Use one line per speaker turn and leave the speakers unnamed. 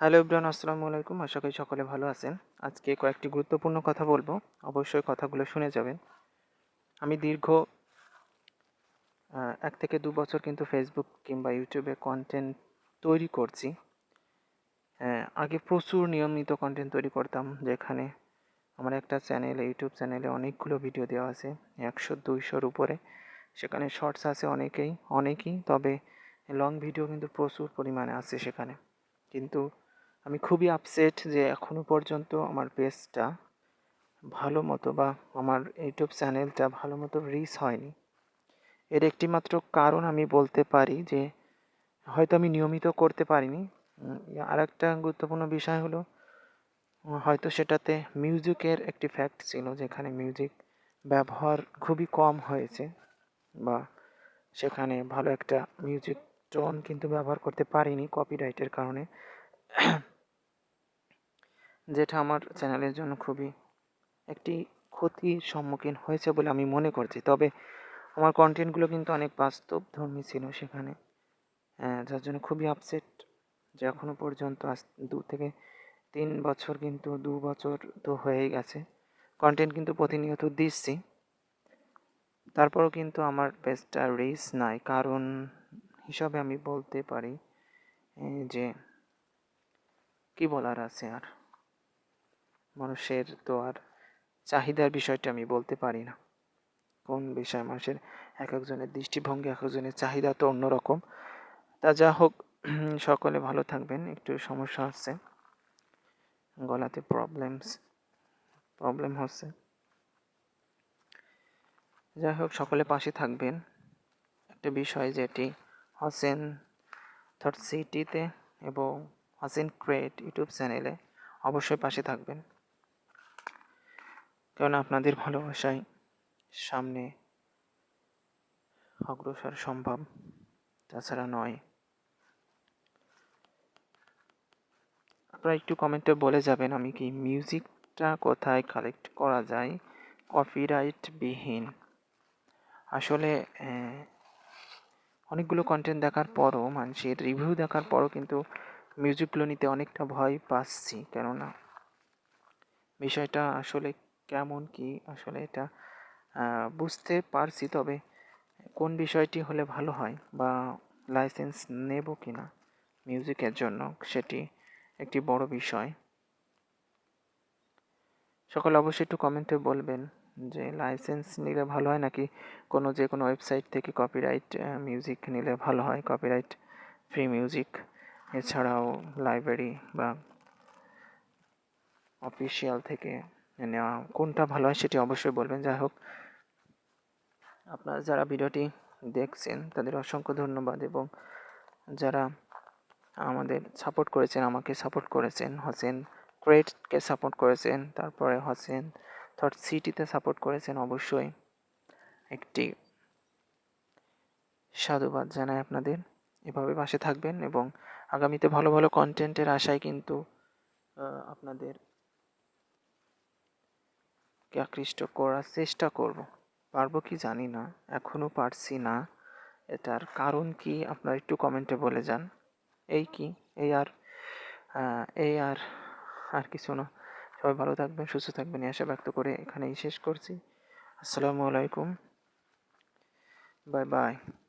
Hello Ibran আসসালামু আলাইকুম। আশা করি সকলে ভালো আছেন। আজকে কয়েকটি গুরুত্বপূর্ণ কথা বলব। অবশ্যই কথাগুলো শুনে যাবেন। আমি দীর্ঘ এক থেকে দু বছর কিন্তু ফেসবুক কিংবা ইউটিউবে কন্টেন্ট তৈরি করছি। আহ, আগে প্রচুর নিয়মিত কন্টেন্ট তৈরি করতাম যেখানে আমার একটা চ্যানেলে ইউটিউব চ্যানেলে অনেকগুলো ভিডিও দেওয়া আছে একশো দুইশোর উপরে। সেখানে শর্টস আছে অনেকেই অনেকই তবে লং ভিডিও কিন্তু প্রচুর পরিমাণে আছে সেখানে। কিন্তু আমি খুবই আপসেট যে এখনও পর্যন্ত আমার পেজটা ভালো মতো বা আমার ইউটিউব চ্যানেলটা ভালো মতো রিচ হয়নি। এর একটি মাত্র কারণ আমি বলতে পারি যে, হয়তো আমি নিয়মিত করতে পারিনি। আর একটা গুরুত্বপূর্ণ বিষয় হলো, হয়তো সেটাতে মিউজিকের একটি ফ্যাক্ট ছিল যেখানে মিউজিক ব্যবহার খুবই কম হয়েছে বা সেখানে ভালো একটা মিউজিক টোন কিন্তু ব্যবহার করতে পারিনি কপিরাইটের কারণে। যেটা আমার চ্যানেলের জন্য খুবই একটি ক্ষতির সম্মুখীন হয়েছে বলে আমি মনে করছি। তবে আমার কন্টেন্টগুলো কিন্তু অনেক বাস্তবধর্মী ছিল সেখানে আহ, যার জন্য খুবই আপসেট যে এখনও পর্যন্ত আজ দু থেকে তিন বছর কিন্তু দু বছর তো হয়েই গেছে। কন্টেন্ট কিন্তু প্রতিনিয়ত দিচ্ছি। তারপরও কিন্তু আমার পেজটা রিচ নাই। কারণ হিসাবে আমি বলতে পারি যে কি বলার আছে আর? মানুষের তো আর চাহিদার বিষয়টা আমি বলতে পারি না। কোন বিষয় মানুষের এক একজনের দৃষ্টিভঙ্গি, এক একজনের চাহিদা তো অন্যরকম। তা যা হোক সকলে ভালো থাকবেন, একটু সমস্যা হচ্ছে। গলাতে প্রবলেমস প্রবলেম হচ্ছে। যাই হোক, সকলে পাশে থাকবেন। একটা বিষয় যেটি হোসেন থার্ড সিটিতে এবং হোসেন ক্রিয়েট ইউটিউব চ্যানেলে অবশ্যই পাশে থাকবেন। কারণ আপনাদের ভালোবাসায় সামনে অগ্রসর সম্ভব, তাছাড়া নয়। আপনারা একটু কমেন্টে বলে যাবেন আমি কি মিউজিকটা কোথায় কালেক্ট করা যায়? কপিরাইট বিহীন আসলে অনেকগুলো কন্টেন্ট দেখার পরও, মানুষের রিভিউ দেখার পরও কিন্তু মিউজিকগুলো নিতে অনেকটা ভয় পাচ্ছি, কেননা বিষয়টা আসলে কেমন কি আসলে এটা বুঝতে পারছি। তবে কোন বিষয়টি হলে ভালো হয় বা লাইসেন্স নেব কি না মিউজিকের জন্য সেটি একটি বড় বিষয়। সকলে অবশ্যই একটু কমেন্টে বলবেন যে লাইসেন্স নিলে ভালো হয় নাকি কোনো যে কোনো ওয়েবসাইট থেকে কপিরাইট মিউজিক নিলে ভালো হয়? কপিরাইট ফ্রি মিউজিক এছাড়াও লাইব্রেরি বা অফিসিয়াল থেকে নেওয়া, কোনটা ভালো হয় সেটি অবশ্যই বলবেন। যাই হোক, আপনারা যারা ভিডিওটি দেখছেন, তাদের অসংখ্য ধন্যবাদ এবং যারা আমাদের সাপোর্ট করেছেন, আমাকে সাপোর্ট করেছেন, হোসেন ক্রেটকে সাপোর্ট করেছেন, তারপরে হোসেন থট সিটিতে সাপোর্ট করেছেন, অবশ্যই একটি সাধুবাদ জানাই আপনাদের। এভাবে পাশে থাকবেন এবং আগামীতে ভালো ভালো কন্টেন্টের আশায় কিন্তু আপনাদের আকৃষ্ট করার চেষ্টা করব? পারব কি জানি না এখনও পারছি না। এটার কারণ কি আপনারা একটু কমেন্টে বলে যান। এই কি? এই আর এই আর আর কিছু না। সবাই ভালো থাকবেন, সুস্থ থাকবেন আশা ব্যক্ত করে এখানেই শেষ করছি। আসসালামু আলাইকুম। Bye bye.